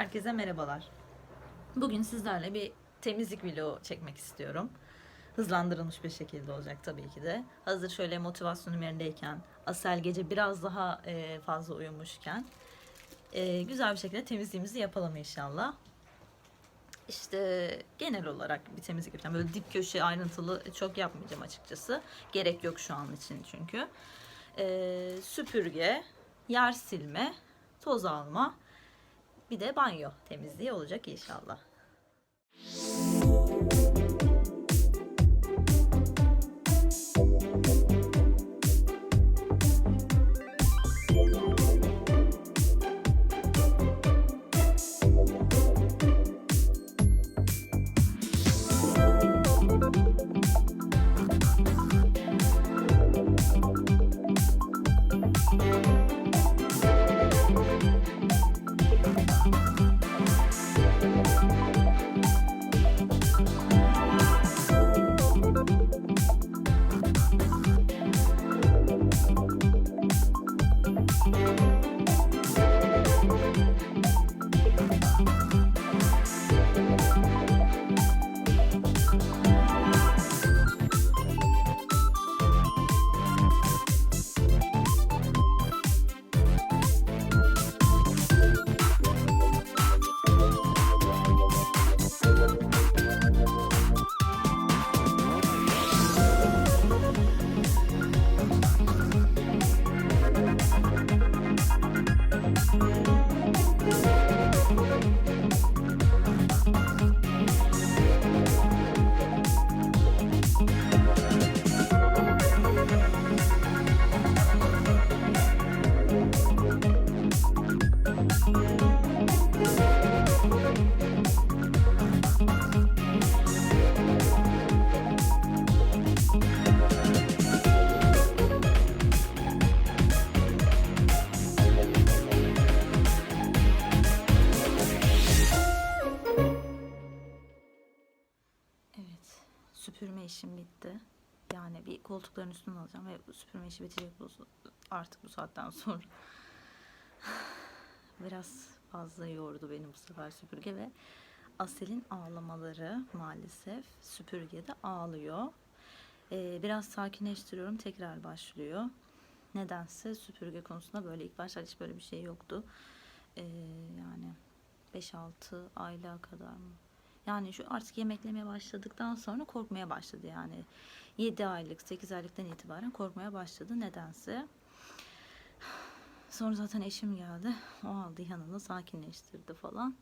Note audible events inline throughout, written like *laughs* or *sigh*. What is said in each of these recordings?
Herkese merhabalar. Bugün sizlerle bir temizlik vlogu çekmek istiyorum. Hızlandırılmış bir şekilde olacak tabii ki de. Hazır şöyle motivasyonum yerindeyken, Asel gece biraz daha e, fazla uyumuşken e, güzel bir şekilde temizliğimizi yapalım inşallah. İşte genel olarak bir temizlik yapacağım. Böyle dip köşe ayrıntılı çok yapmayacağım açıkçası. Gerek yok şu an için çünkü. E, süpürge, yer silme, toz alma, bir de banyo temizliği olacak inşallah. Bitti. Yani bir koltukların üstüne alacağım ve süpürme işi bitecek bu artık bu saatten sonra. *sighs* Biraz fazla yordu beni bu sefer süpürge ve Asel'in ağlamaları maalesef süpürgede ağlıyor. Ee, biraz sakinleştiriyorum tekrar başlıyor. Nedense süpürge konusunda böyle ilk başta hiç böyle bir şey yoktu. Ee, yani 5-6 aylığa kadar mı? Yani şu artık yemeklemeye başladıktan sonra korkmaya başladı yani. 7 aylık, 8 aylıktan itibaren korkmaya başladı nedense. Sonra zaten eşim geldi. O aldı yanına sakinleştirdi falan.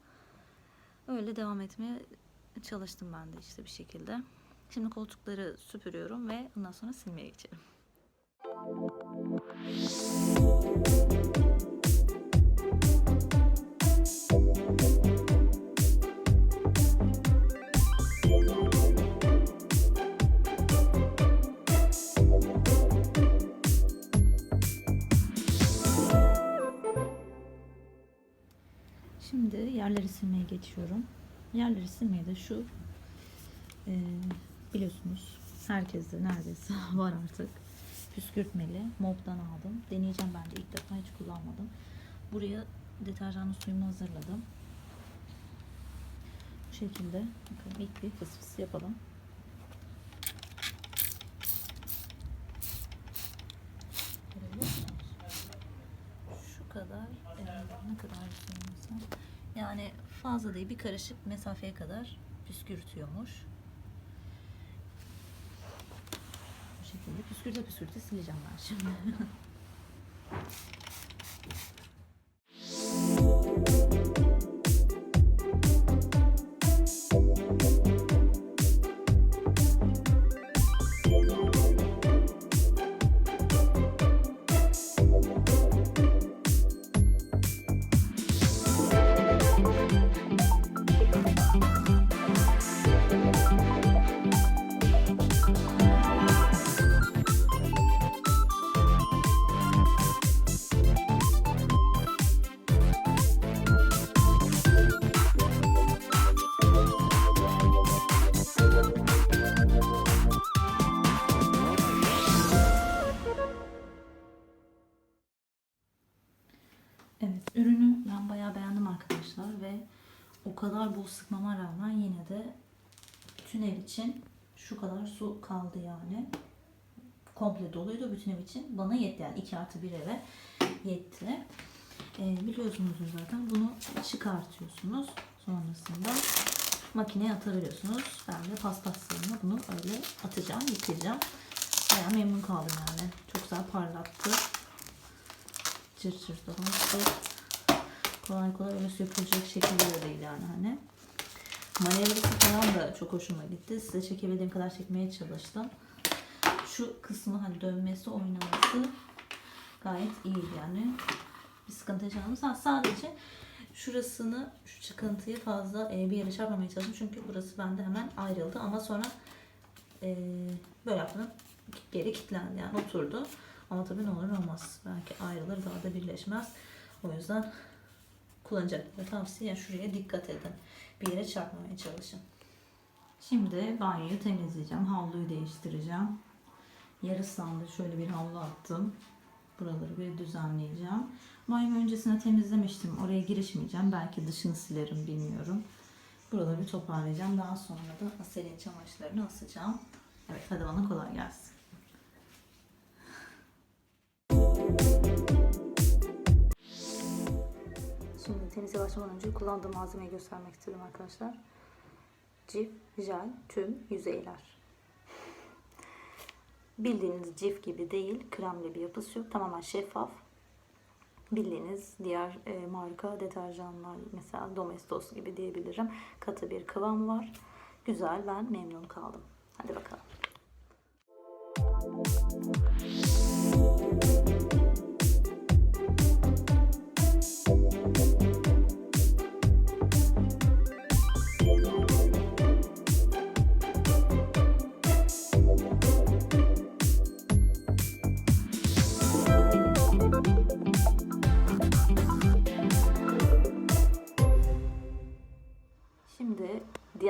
Öyle devam etmeye çalıştım ben de işte bir şekilde. Şimdi koltukları süpürüyorum ve ondan sonra silmeye geçelim. Yerleri silmeye geçiyorum. Yerleri silmeye de şu e, biliyorsunuz herkeste neredeyse *laughs* var artık. Püskürtmeli mop'tan aldım. Deneyeceğim ben de ilk defa hiç kullanmadım. Buraya deterjanlı suyumu hazırladım. Bu şekilde bakın ilk bir fıs fıs yapalım. Şu kadar e, ne kadar söylesem yani fazla değil bir karışık mesafeye kadar püskürtüyormuş. Bu şekilde püskürte püskürte sileceğim ben şimdi. *laughs* kadar bol sıkmama rağmen yine de bütün ev için şu kadar su kaldı yani. Komple doluydu bütün ev için. Bana yetti yani 2 artı bir eve yetti. Ee, biliyorsunuzdur zaten bunu çıkartıyorsunuz. Sonrasında makineye atabiliyorsunuz. Ben de paspaslarına bunu öyle atacağım, yıkayacağım. Bayağı memnun kaldım yani. Çok güzel parlattı. Cır cır da. Kolay kolay öyle süpürecek şekilde de değil yani hani. Manevrası falan da çok hoşuma gitti. Size çekebildiğim kadar çekmeye çalıştım. Şu kısmı hani dönmesi, oynaması gayet iyi yani. Bir sıkıntı yaşamadım. Sa- Sadece şurasını, şu çıkıntıyı fazla e, bir yere çarpmamaya çalıştım. Çünkü burası bende hemen ayrıldı. Ama sonra e, böyle yaptım. Geri kilitlendi yani oturdu. Ama tabii ne olur ne olmaz. Belki ayrılır daha da birleşmez. O yüzden kullanacakları tavsiye şuraya dikkat edin. Bir yere çarpmamaya çalışın. Şimdi banyoyu temizleyeceğim. Havluyu değiştireceğim. Yarısından da şöyle bir havlu attım. Buraları bir düzenleyeceğim. Banyoyu öncesinde temizlemiştim. Oraya girişmeyeceğim. Belki dışını silerim bilmiyorum. Buraları bir toparlayacağım. Daha sonra da Asel'in çamaşırlarını asacağım. Evet hadi bana kolay gelsin. Şimdi temizliğe başlamadan önce kullandığım malzemeyi göstermek istedim arkadaşlar. Cif, jel, tüm yüzeyler. *laughs* Bildiğiniz cif gibi değil, kremli bir yapısı yok. Tamamen şeffaf. Bildiğiniz diğer e, marka deterjanlar mesela Domestos gibi diyebilirim. Katı bir kıvam var. Güzel, ben memnun kaldım. Hadi bakalım. Şimdi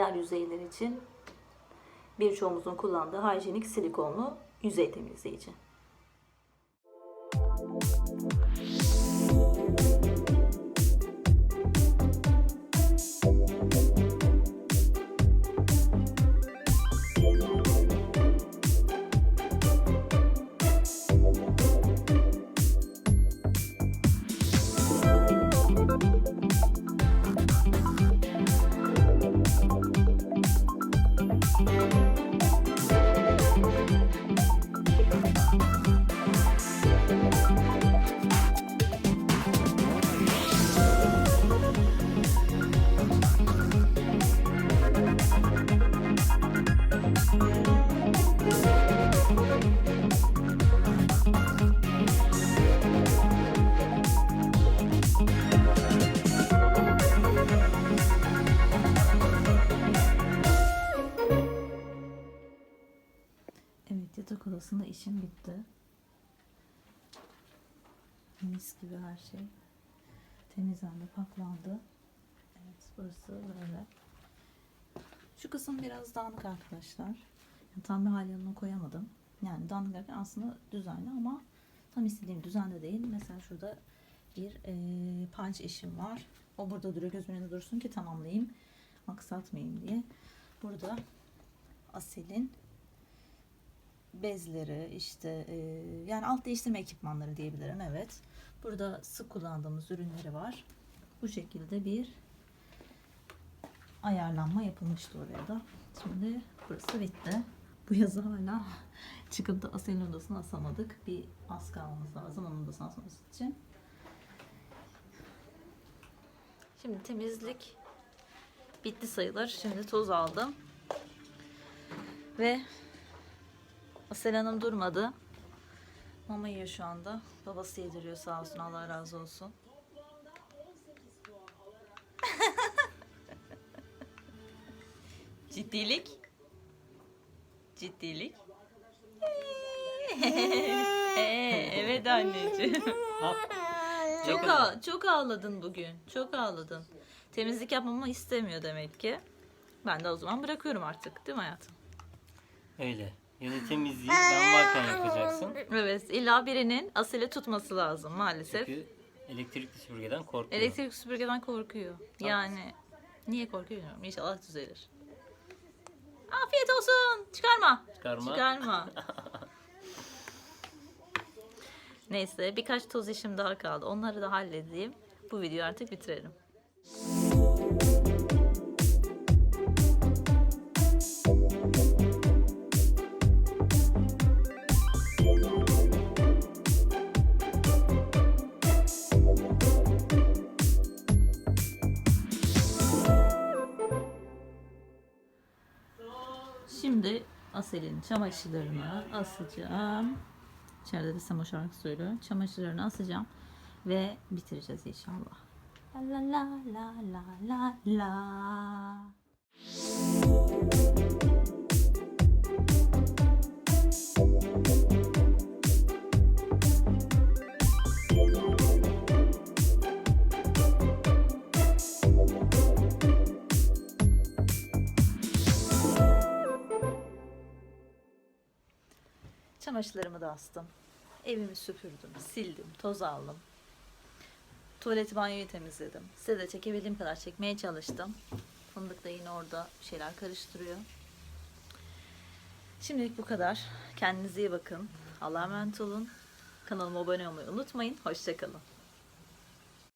diğer yüzeyler için birçoğumuzun kullandığı hijyenik silikonlu yüzey temizleyici. Odasında işim bitti. Mis gibi her şey. Temizlendi, paklandı. Evet burası böyle. Şu kısım biraz dağınık arkadaşlar. Yani tam bir hal yanına koyamadım. Yani dağınık derken aslında düzenli ama tam istediğim düzende değil. Mesela şurada bir eee punch işim var. O burada duruyor. Gözümün önünde dursun ki tamamlayayım. Aksatmayayım diye. Burada Asel'in bezleri işte e, yani alt değiştirme ekipmanları diyebilirim evet. Burada sık kullandığımız ürünleri var. Bu şekilde bir ayarlanma yapılmıştı oraya da. Şimdi burası bitti. Bu yazı hala *laughs* çıkıp da Asel'in odasına asamadık. Bir askı almamız lazım onun odasına asması için. Şimdi temizlik bitti sayılır. Şimdi toz aldım. Ve Asel Hanım durmadı. Mama yiyor şu anda. Babası yediriyor sağ olsun Allah razı olsun. Ciddilik. Ciddilik. Evet anneciğim. çok ağ- çok ağladın bugün. Çok ağladın. Temizlik yapmamı istemiyor demek ki. Ben de o zaman bırakıyorum artık. Değil mi hayatım? Öyle. Ya da temizliği ben varken yapacaksın. Evet, illa birinin asili tutması lazım maalesef. Çünkü elektrikli süpürgeden korkuyor. Elektrik süpürgeden korkuyor. Yani Niye korkuyor bilmiyorum. İnşallah düzelir. Afiyet olsun. Çıkarma. Çıkarma. Çıkarma. *laughs* Neyse birkaç toz işim daha kaldı. Onları da halledeyim. Bu videoyu artık bitirelim. Asel'in çamaşırlarını asacağım. İçeride de Samo şarkı söylüyor. Çamaşırlarını asacağım ve bitireceğiz inşallah. La la la la la la la. Çamaşırlarımı da astım. Evimi süpürdüm, sildim, toz aldım. Tuvalet banyoyu temizledim. Size de çekebildiğim kadar çekmeye çalıştım. Fındık da yine orada şeyler karıştırıyor. Şimdilik bu kadar. Kendinize iyi bakın. Allah'a emanet olun. Kanalıma abone olmayı unutmayın. Hoşçakalın.